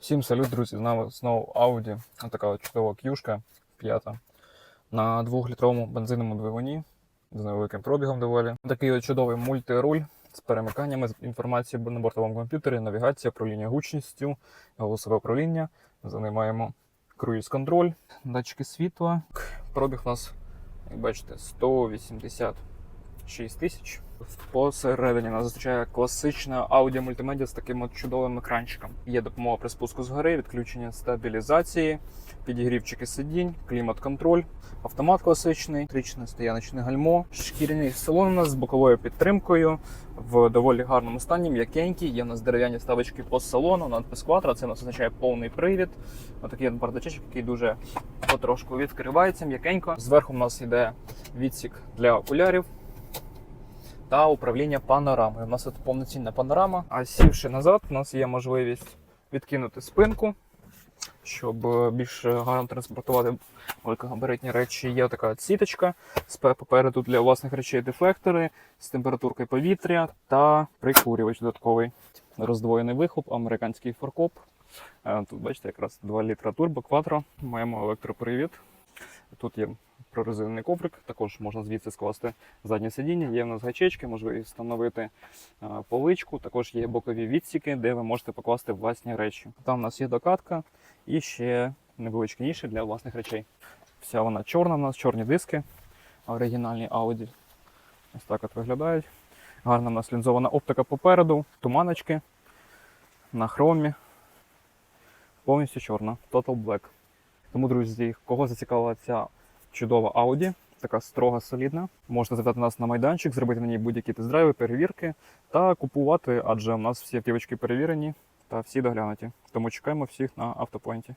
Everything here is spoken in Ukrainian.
Всім салют, друзі! З нами знову Audi. Така чудова к'юшка п'ята на 2-літровому бензиновому двигуні з невеликим пробігом доволі. Такий от чудовий мультируль з перемиканнями, з інформацією на бортовому комп'ютері, навігація, управління гучністю, голосове управління. За ним маємо круїз-контроль, датчики світла. Пробіг у нас, як бачите, 186 тисяч. Посередині нас зустрічає класична аудіо мультимедіа з таким от чудовим екранчиком. Є допомога при спуску з гори, відключення стабілізації, підігрівчики сидінь, клімат-контроль, автомат класичний, трічне стояночне гальмо, шкіряний салон у нас з боковою підтримкою в доволі гарному стані, м'якенький. Є у нас дерев'яні ставочки по салону, надпис Quattro, Це у нас означає повний привід. Отакий от бардачечок, який дуже потрошку відкривається м'якенько. Зверху у нас йде відсік для окулярів та управління панорамою. У нас тут повноцінна панорама. А сівши назад, у нас є можливість відкинути спинку, щоб е, більш гарно транспортувати великогабаритні речі. Є така сіточка. Попереду для власних речей дефлектори з температуркою повітря та прикурювач додатковий. Роздвоєний вихлоп, американський форкоп. Е, Тут бачите, якраз 2 літра турбо, кватро. Маємо електропривід. Тут є прорезинений коврик, також можна звідси скласти заднє сидіння. Є в нас гачечки, можливість встановити е, поличку. Також є бокові відсіки, де ви можете покласти власні речі. Там у нас є докатка і ще невеличкі ніші для власних речей. Вся вона чорна, у нас чорні диски, оригінальні Audi. Ось так от виглядають. Гарна у нас лінзована оптика попереду, туманочки на хромі. Повністю чорна, Total Black. Тому, друзі, кого зацікавила ця чудова Audi, така строга, солідна, можете завітати нас на майданчик, зробити на ній будь-які тест-драйви, перевірки та купувати, адже у нас всі автівочки перевірені та всі доглянуті. Тому чекаємо всіх на автопоінті.